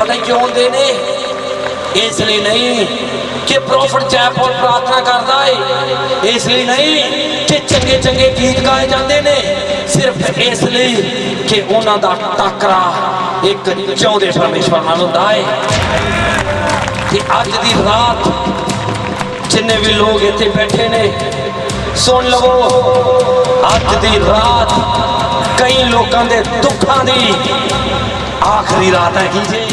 ਪਤਾ ਕਿਉਂ ਹੁੰਦੇ ਨੇ? ਇਸ ਲਈ ਨਹੀਂ ਕਿ ਪ੍ਰੋਫਟ ਜੈਪੋਲ ਪ੍ਰਾਰਥਨਾ ਕਰਦਾ ਏ। ਇਸ ਲਈ ਨਹੀਂ ਕਿ ਚੰਗੇ ਚੰਗੇ ਗੀਤ ਗਾਏ ਜਾਂਦੇ ਨੇ। ਸਿਰਫ ਇਸ ਲਈ ਕਿ ਉਹਨਾਂ ਦਾ ਟਾਕਰਾ ਇੱਕ ਚਾਹੁੰਦੇ ਪਰਮੇਸ਼ਵਰ ਨਾਲ ਹੁੰਦਾ ਏ। ਕਿ ਅੱਜ ਦੀ ਰਾਤ ਜਿੰਨੇ ਵੀ ਲੋਕ ਇੱਥੇ ਬੈਠੇ ਨੇ, ਸੁਣ ਲਵੋ, ਅੱਜ ਦੀ ਰਾਤ ਕਈ ਲੋਕਾਂ ਦੇ ਦੁੱਖਾਂ ਦੀ ਆਖਰੀ ਰਾਤ ਹੈ ਕੀ ਜੀ?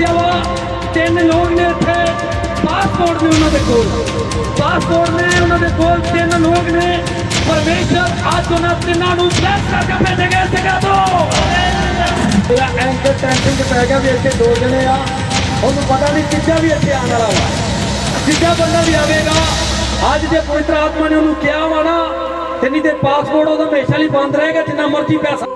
ਦੱਸਿਆ ਵਾ, ਤਿੰਨ ਲੋਕ ਨੇ ਇੱਥੇ ਪਾਸਪੋਰਟ ਨੇ ਉਹਨਾਂ ਦੇ ਕੋਲ। ਪਾਸਪੋਰਟ ਨੇ ਉਹਨਾਂ ਦੇ ਕੋਲ ਤਿੰਨ ਲੋਕ ਨੇ। ਪਰਮੇਸ਼ਰ ਅੱਜ ਉਹਨਾਂ ਤਿੰਨਾਂ ਨੂੰ ਬਲੈਸ ਕਰਕੇ ਭੇਜੇਗਾ ਸੀਗਾ ਤੋਂ ਤੇਰਾ ਐਂਕਰ ਟੈਂਸ਼ਨ ਚ ਪੈ ਗਿਆ ਵੀ ਇੱਥੇ ਦੋ ਜਣੇ ਆ। ਉਹਨੂੰ ਪਤਾ ਨਹੀਂ ਕਿੱਦਾਂ ਵੀ ਇੱਥੇ ਆਉਣ ਵਾਲਾ ਵਾ। ਜਿੱਦਾਂ ਬੰਦਾ ਵੀ ਆਵੇਗਾ। ਅੱਜ ਜੇ ਪਵਿੱਤਰ ਆਤਮਾ ਨੇ ਉਹਨੂੰ ਕਿਹਾ ਵਾ ਨਾ, ਤੇ ਨਹੀਂ ਤੇ ਪਾਸਪੋਰਟ ਉਹਦਾ ਹਮੇਸ਼ਾ ਲਈ ਬੰਦ ਰਹੇਗਾ ਜਿੰਨਾ ਮਰਜ਼ੀ ਪੈਸਾ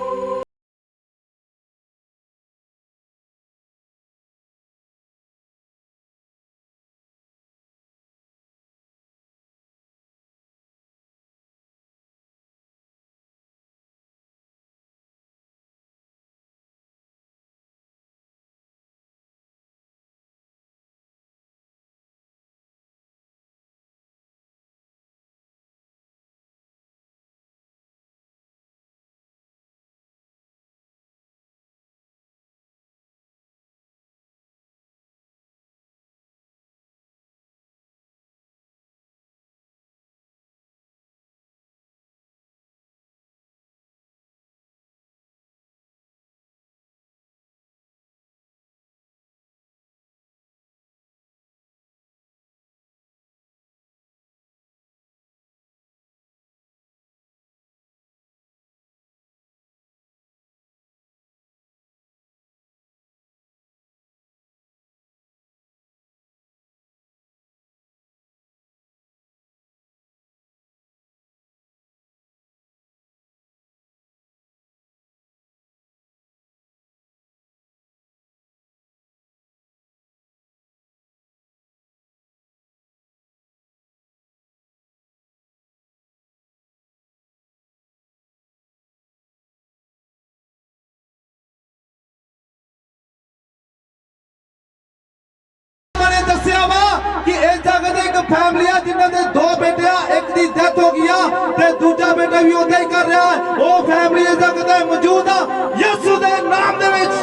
ਇੱਕ ਫੈਮਿਲੀ ਆ ਜਿਨ੍ਹਾਂ ਦੇ ਦੋ ਬੇਟੇ ਆ, ਇੱਕ ਦੀ ਡੈਥ ਹੋ ਗਈ ਆ ਤੇ ਦੂਜਾ ਬੇਟਾ ਵੀ ਉੱਥੇ ਹੀ ਕਰ ਰਿਹਾ। ਉਹ ਫੈਮਿਲੀ ਇਸ ਜਗ੍ਹਾ ਮੌਜੂਦ ਆ, ਯਿਸੂ ਦੇ ਨਾਮ ਦੇ ਵਿੱਚ।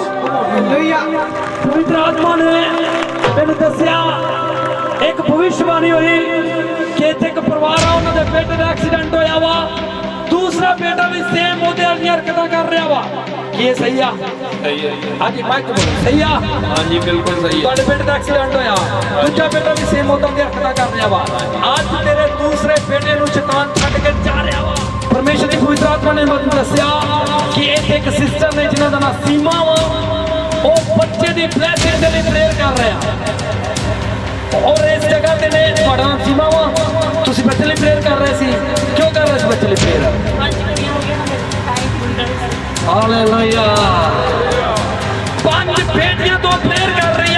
ਪਵਿੱਤਰ ਆਤਮਾ ਨੇ ਮੈਨੂੰ ਦੱਸਿਆ, ਇੱਕ ਭਵਿੱਖਬਾਣੀ ਹੋਈ ਕਿ ਇੱਥੇ ਇੱਕ ਪਰਿਵਾਰ ਆ, ਉਹਨਾਂ ਦੇ ਬੇਟੇ ਦਾ ਐਕਸੀਡੈਂਟ ਹੋਇਆ ਵਾ। ਦੂਸਰਾ ਬੇਟਾ ਵੀ ਸੇਮ ਉਹਦੇ ਵਾਲੀਆਂ ਹਰਕਤਾਂ ਕਰ ਰਿਹਾ ਵਾ। ਕੀ ਇਹ ਸਹੀ ਆ? ਸਹੀ ਹੈ ਹਾਂਜੀ ਮਾਈਕ ਬੋਲੋ। ਸਹੀ ਆ? ਹਾਂਜੀ ਬਿਲਕੁਲ ਸਹੀ ਤੁਹਾਡੇ ਬੇਟੇ ਦਾ ਐਕਸੀਡੈਂਟ ਹੋਇਆ। ਦੂਜਾ ਬੇਟਾ ਵੀ ਸੇਮ ਉਦੋਂ ਦੀ ਹਰਕਤਾਂ ਕਰ ਰਿਹਾ ਵਾ। ਅੱਜ ਤੇਰੇ ਦੂਸਰੇ ਬੇਟੇ ਨੂੰ ਸ਼ੈਤਾਨ ਛੱਡ ਕੇ ਜਾ ਰਿਹਾ ਵਾ। ਪਰਮੇਸ਼ਰ ਦੀ ਪਵਿੱਤਰ ਆਤਮਾ ਨੇ ਮੈਨੂੰ ਦੱਸਿਆ ਕਿ ਇੱਥੇ ਇੱਕ ਸਿਸਟਰ ਨੇ ਜਿਨ੍ਹਾਂ ਦਾ ਨਾਮ ਸੀਮਾ ਵਾ। ਉਹ ਬੱਚੇ ਦੀ ਬਲੇਸਿੰਗ ਦੇ ਲਈ ਪ੍ਰੇਅਰ ਕਰ ਰਿਹਾ। ਔਰ ਇਸ ਜਗ੍ਹਾ ਤੇ ਨੇ ਤੁਹਾਡਾ ਨਾਮ ਸੀਮਾ ਵਾ। ਤੁਸੀਂ ਬੱਚੇ ਲਈ ਪ੍ਰੇਅਰ ਕਰ ਰਹੇ ਸੀ। ਕਿਉਂ ਕਰ ਰਹੇ ਸੀ ਬੱਚੇ ਲਈ ਪ੍ਰੇਅਰ ਹਾਲੇਲੂਇਆ ਪੰਜ ਬੇਟੀਆਂ ਤੋਂ ਪ੍ਰੇਅਰ ਕਰ ਰਹੀਆਂ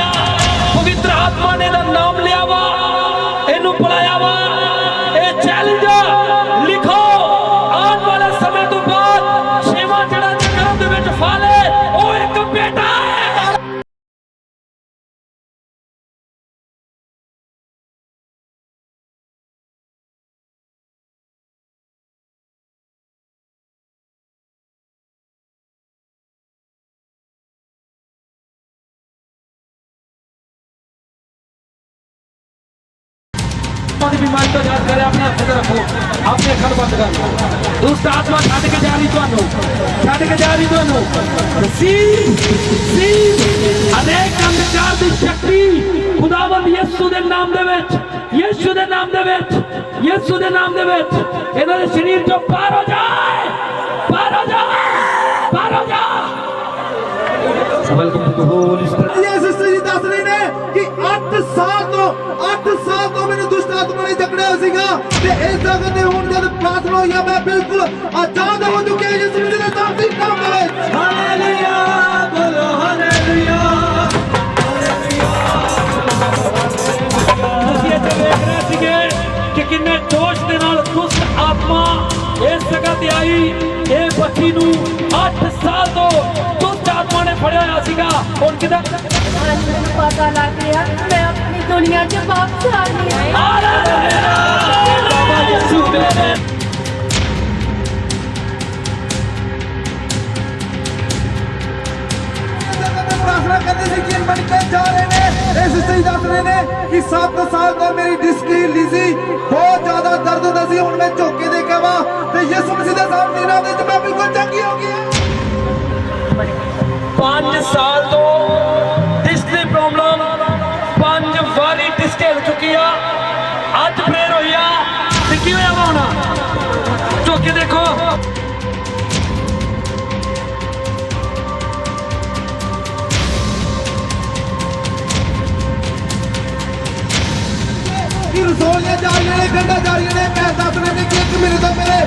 ਤੋਂ ਯਾਦ ਕਰੇ ਆਪਣੇ ਹੱਥ ਤੇ ਰੱਖੋ ਆਪਣੇ ਅੱਖਾਂ ਨੂੰ ਬੰਦ ਕਰ ਲਓ ਦੁਸ਼ਟ ਆਤਮਾ ਛੱਡ ਕੇ ਜਾ ਰਹੀ ਤੁਹਾਨੂੰ ਛੱਡ ਕੇ ਜਾ ਰਹੀ ਤੁਹਾਨੂੰ ਸੀ ਸੀ ਅਨੇਕ ਅੰਧਕਾਰ ਦੀ ਸ਼ਕਤੀ ਖੁਦਾਵੰਦ ਯਿਸੂ ਦੇ ਨਾਮ ਦੇ ਵਿੱਚ ਯਿਸੂ ਦੇ ਨਾਮ ਦੇ ਵਿੱਚ ਯਿਸੂ ਦੇ ਨਾਮ ਦੇ ਵਿੱਚ ਇਹਨਾਂ ਦੇ ਸਰੀਰ ਚੋਂ ਪਾਰ ਹੋ ਜਾਏ ਪਾਰ ਹੋ ਜਾਏ ਪਾਰ ਹੋ ਜਾ ਵੈਲਕਮ ਟੂ ਹੋਲੀ ਸਪਿਰਿਟ ਇਹ ਸਿਸਟਰ ਜੀ ਦੱਸ ਰਹੇ ਨੇ ਕਿ 8 ਸਾਲ ਤੋਂ 8 ਸਾਲ ਨੇ ਜਕੜਿਆ ਸੀਗਾ ਤੇ ਇਸ ਜਗ੍ਹਾ ਤੇ ਹੁਣ ਜਦ ਪ੍ਰਾਰਥਨਾ ਹੋਈ ਆ ਮੈਂ ਬਿਲਕੁਲ ਆਜ਼ਾਦ ਹੋ ਚੁੱਕਿਆ ਯਿਸੂ ਮਸੀਹ ਦੇ ਨਾਮ ਦੀ ਨਾਮ ਵਿੱਚ ਹਾਲੇਲੂਇਆ ਬੋਲੋ ਹਾਲੇਲੂਇਆ ਤੁਸੀਂ ਇੱਥੇ ਵੇਖ ਰਹੇ ਸੀਗੇ ਕਿ ਕਿੰਨੇ ਜੋਸ਼ ਦੇ ਨਾਲ ਉਸ ਆਤਮਾ ਇਸ ਜਗ੍ਹਾ ਤੇ ਆਈ। ਇਹ ਬੱਚੀ ਨੂੰ 8 ਸਾਲ ਤੋਂ ਫੜਿਆ ਹੋਇਆ ਸੀਗਾ। ਹੁਣ ਕਿਦਾਂ? ਅੱਜ ਮੈਨੂੰ ਪਤਾ ਲੱਗ ਰਿਹਾ ਕਿ ਮੈਂ ਆਪਣੀ ਦੁਨੀਆ 'ਚ ਵਾਪਸ ਆ ਗਈ ਹਾਂ ਬਾਬਾ ਯਿਸੂ ਮੇਰੇ ਪ੍ਰਾਰਥਨਾ ਕਰਦੇ ਸੀ ਕਿ ਬਣ ਕੇ ਜਾ ਰਹੇ ਨੇ ਇਹ ਸਿਸਟਰ ਜੀ ਦੱਸ ਰਹੇ ਨੇ ਕਿ 7 ਸਾਲ ਤੋਂ ਮੇਰੀ ਡਿਸਕ ਹਿੱਲੀ ਸੀ ਬਹੁਤ ਜ਼ਿਆਦਾ ਦਰਦ ਹੁੰਦਾ ਸੀ। ਹੁਣ ਮੈਂ ਝੁੱਕ ਕੇ ਦੇਖਿਆ ਵਾ ਤੇ ਯਿਸੂ ਮਸੀਹ ਦੇ ਸਾਹਮਣੇ ਨਾਮ ਦੇ ਵਿੱਚ ਮੈਂ ਬਿਲਕੁਲ ਚੰਗੀ ਹੋ ਗਈ ਹਾਂ। 5 ਸਾਲ ਤੋਂ ਕਿ ਰਸੋਲੀਆਂ ਨੇ ਗੰਡਾ ਜਾ ਨੇ, ਮੈਂ ਦੱਸ ਰਿਹਾ ਕਿ ਇੱਕ ਮੇਰੇ ਤੋਂ ਮੇਰੇ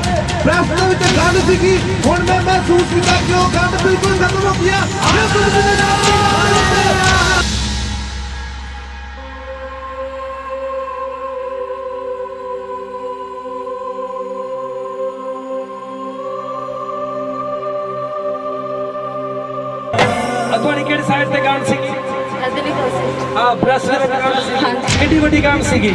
ਬ੍ਰੈਸਟ ਦੇ ਵਿੱਚ ਗੰਢ ਸੀਗੀ। ਹੁਣ ਮੈਂ ਮਹਿਸੂਸ ਕੀਤਾ ਕਿ ਉਹ ਗੰਢ ਬਿਲਕੁਲ ਖਤਮ ਹੋ ਗਿਆ। ਯਿਸੂ ਮਸੀਹ ਦੇ ਨਾਮ ਵਿੱਚ ਤੁਹਾਡੀ ਕਿਹੜੀ ਸਾਈਡ ਤੇ ਗੰਢ ਸੀਗੀ? ਅਦਲੀ ਪਾਸੇ ਆ ਵਿੱਚ ਗੰਢ ਸੀਗੀ। ਹਾਂਜੀ। ਕਿੰਨੀ ਵੱਡੀ ਗੰਢ ਸੀਗੀ।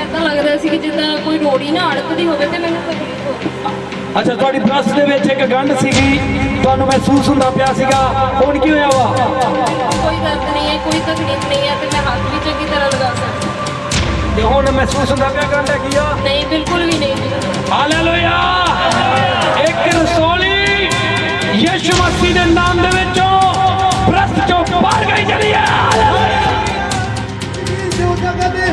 ਏਦਾਂ ਲੱਗਦਾ ਸੀ ਕਿ ਜਿੱਦਾਂ ਕੋਈ ਰੋੜੀ ਨਾ ਅੜਕਦੀ ਹੋਵੇ ਤੇ ਮੈਨੂੰ ਤਕਲੀਫ ਹੋਵੇ ਅੱਛਾ ਤੁਹਾਡੀ ਬ੍ਰੈਸਟ ਦੇ ਵਿੱਚ ਇੱਕ ਗੰਢ ਸੀਗੀ। ਤੁਹਾਨੂੰ ਮਹਿਸੂਸ ਹੁੰਦਾ ਪਿਆ ਸੀਗਾ। ਹੁਣ ਕੀ ਹੋਇਆ ਵਾ? ਕੋਈ ਦਰਦ ਨਹੀਂ ਹੈ ਕੋਈ ਤਕਲੀਫ ਨਹੀਂ ਹੈ ਤੇ ਮੈਂ ਹੱਥ ਵੀ ਚੰਗੀ ਤਰ੍ਹਾਂ ਲਗਾ ਸਕਦੀ ਤੇ ਹੁਣ ਮਹਿਸੂਸ ਹੁੰਦਾ ਪਿਆ ਗੰਢ ਹੈਗੀ ਆ? ਨਹੀਂ ਬਿਲਕੁਲ ਵੀ ਨਹੀਂ ਜੀ। ਹਾਲੇਲੂਇਆ! ਇੱਕ ਰਸੋਲੀ ਯਿਸੂ ਮਸੀਹ ਦੇ ਨਾਮ ਦੇ ਵਿੱਚੋਂ ਬਾਹਰ ਗਈ ਚਲੀ ਹੈ ਜੋ ਜਗ੍ਹਾ ਤੇ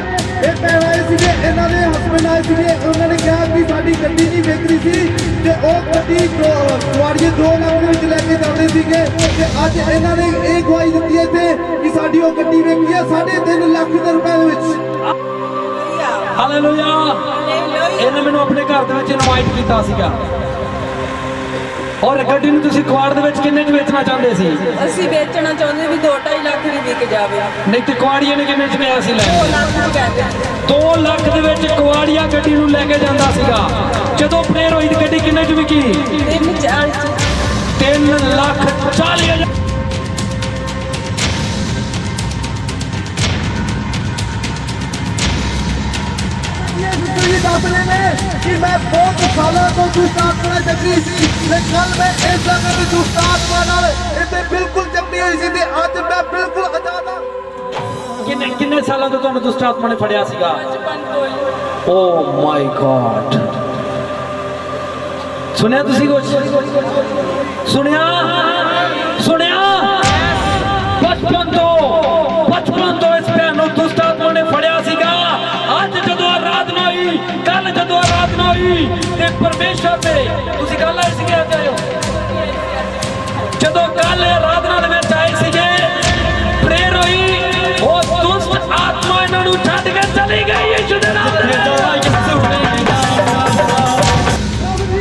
ਇਹ ਭੈਣ ਆਏ ਸੀਗੇ ਇਹਨਾਂ ਦੇ ਹਸਬੰਡ ਆਏ ਸੀਗੇ ਉਹਨਾਂ ਨੇ ਕਿਹਾ ਕਿ ਸਾਡੀ ਗੱਡੀ ਨਹੀਂ ਵੇਚਣੀ ਸੀ ਤੇ ਉਹ ਗੱਡੀ ਕੁਆੜੀਏ 2 ਲੱਖ ਦੇ ਵਿੱਚ ਲੈ ਕੇ ਜਾਂਦੇ ਸੀਗੇ ਤੇ ਅੱਜ ਇਹਨਾਂ ਨੇ ਇਹ ਗਵਾਹੀ ਦਿੱਤੀ ਇੱਥੇ ਕਿ ਸਾਡੀ ਉਹ ਗੱਡੀ ਵੇਚੀ ਹੈ 3.5 ਲੱਖ ਦੇ ਰੁਪਏ ਦੇ ਵਿੱਚ ਹਾਲੇਲੂਇਆ ਇਹਨੇ ਮੈਨੂੰ ਆਪਣੇ ਘਰ ਦੇ ਵਿੱਚ ਇਨਵਾਈਟ ਕੀਤਾ ਸੀਗਾ। ਔਰ ਗੱਡੀ ਨੂੰ ਤੁਸੀਂ ਕੁਆੜ ਦੇ ਵਿੱਚ ਕਿੰਨੇ ਚ ਵੇਚਣਾ ਚਾਹੁੰਦੇ ਸੀ? ਅਸੀਂ ਵੇਚਣਾ ਚਾਹੁੰਦੇ ਵੀ 2.5 ਵਿਕ ਜਾਵੇ। ਨਹੀਂ ਤੇ ਕੁਆੜੀਏ ਨੇ ਕਿੰਨੇ ਚ ਲਿਆ ਸੀ ਲੈ 2 ਲੱਖ ਦੀ ਕਹਿੰਦੇ 2 ਲੱਖ ਦੇ ਵਿੱਚ ਕੁਆੜੀਆ ਗੱਡੀ ਨੂੰ ਲੈ ਕੇ ਜਾਂਦਾ ਸੀਗਾ। ਜਦੋਂ ਪ੍ਰੇਰ ਹੋਈ ਤੇ ਗੱਡੀ ਕਿੰਨੇ ਚ ਵਿਕੀ? ਤਿੰਨ ਚਾਰ ਚ। 3 ਲੱਖ 40 ਹਜ਼ਾਰ। ਇਹ ਸਿਸਟਰ ਜੀ ਦੱਸ ਰਹੇ ਨੇ ਕਿ ਮੈਂ ਬਹੁਤ ਸਾਲਾਂ ਤੋਂ ਦੁਸ਼ਟ ਆਤਮਾ ਚੱਕਰੀ ਸੀ ਤੇ ਕੱਲ ਮੈਂ ਇਸ ਜਗ੍ਹਾ ਤੇ ਦੁਸ਼ਟ ਆਤਮਾ ਨਾਲ ਇੱਥੇ ਬਿਲਕੁਲ ਚੱਕਰੀ ਹੋਈ ਸੀ ਤੇ ਅੱਜ ਮੈਂ ਬਿਲਕੁਲ ਆਜ਼ਾਦ ਹਾਂ ਕਿੰਨੇ ਕਿੰਨੇ ਸਾਲਾਂ ਤੋਂ ਤੁਹਾਨੂੰ ਦੁਸ਼ਟ ਆਤਮਾ ਨੇ ਫੜਿਆ ਸੀਗਾ ਬਚਪਨ ਤੋਂ ਹੀ ਓ ਮਾਈ ਗॉड ਸੁਣਿਆ ਤੁਸੀਂ ਕੁਝ ਸੁਣਿਆ ਸੁਣਿਆ ਹੋਈ ਤੇ ਪਰਮੇਸ਼ਰ ਤੇ। ਤੁਸੀਂ ਕੱਲ ਆਏ ਸੀਗੇ ਅੱਜ ਹੋ ਜਦੋਂ ਕੱਲ ਆਰਾਧਨਾ ਦੇ ਵਿੱਚ ਆਏ ਸੀਗੇ ਪ੍ਰੇਰ ਹੋਈ ਉਹ ਦੁਸ਼ਟ ਆਤਮਾ ਇਹਨਾਂ ਨੂੰ ਛੱਡ ਕੇ ਚਲੀ ਗਈ ਯਿਸੂ ਦੇ ਨਾਮ ਦੇ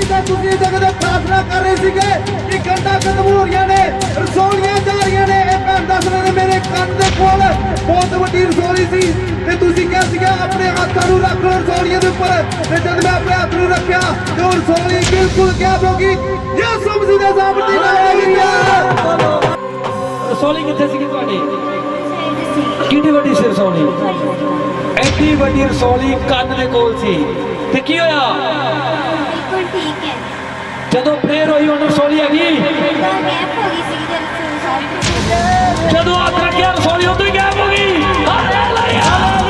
ਦਾ ਤੁਸੀਂ ਤੇ ਪ੍ਰਾਰਥਨਾ ਕਰ ਰਹੇ ਸੀਗੇ ਕਿ ਗੰਡਾ ਖਤਮ ਹੋ ਰਹੀਆਂ ਨੇ ਰਸੋਲੀਆਂ ਜਾ ਰਹੀਆਂ ਨੇ। ਇਹ ਭੈਣ ਦੱਸ ਰਹੇ ਨੇ ਮੇਰੇ ਕੰਨ ਦੇ ਕੋਲ ਬਹੁਤ ਵੱਡੀ ਰਸੋਲੀ ਸੀ ਤੇ ਤੁਸੀਂ ਕਿਹਾ ਸੀਗਾ ਆਪਣੇ ਹੱਥਾਂ ਨੂੰ ਰੱਖ ਲਓ ਰਸੋਲੀਆਂ ਦੇ ਉੱਪਰ। ਤੇ ਜਦ ਮੈਂ ਆਪਣੇ ਹੱਥ ਨੂੰ ਰੱਖਿਆ ਤੇ ਉਹ ਰਸੋਲੀ ਬਿਲਕੁਲ ਗਾਇਬ ਹੋ ਗਈ। ਯਿਸੂ ਮਸੀਹ ਦੇ ਨਾਮ ਦੀ ਨਾਮ ਰਸੋਲੀ ਕਿੱਥੇ ਸੀਗੀ ਤੁਹਾਡੀ? ਕਿੰਨੀ ਵੱਡੀ ਸੀ ਰਸੋਲੀ ਐਡੀ ਵੱਡੀ ਰਸੋਲੀ ਕੰਨ ਦੇ ਕੋਲ ਸੀ। ਤੇ ਕੀ ਹੋਇਆ? ਬਿਲਕੁਲ ਠੀਕ ਹੈ। ਜਦੋਂ ਪ੍ਰੇਰ ਹੋਈ ਉਹ ਰਸੋਲੀ ਗੈਪ ਹੋ ਗਈ ਸੀ ਜਦ ਸੰਸਾਰ ਜਦੋਂ ਹੱਥ ਰੱਖਿਆ ਰਸੋਲੀ ਉਦੋਂ ਹੀ ਗਾਇਬ ਹੋ ਗਈ ਹਾਲੇਲੂਇਆ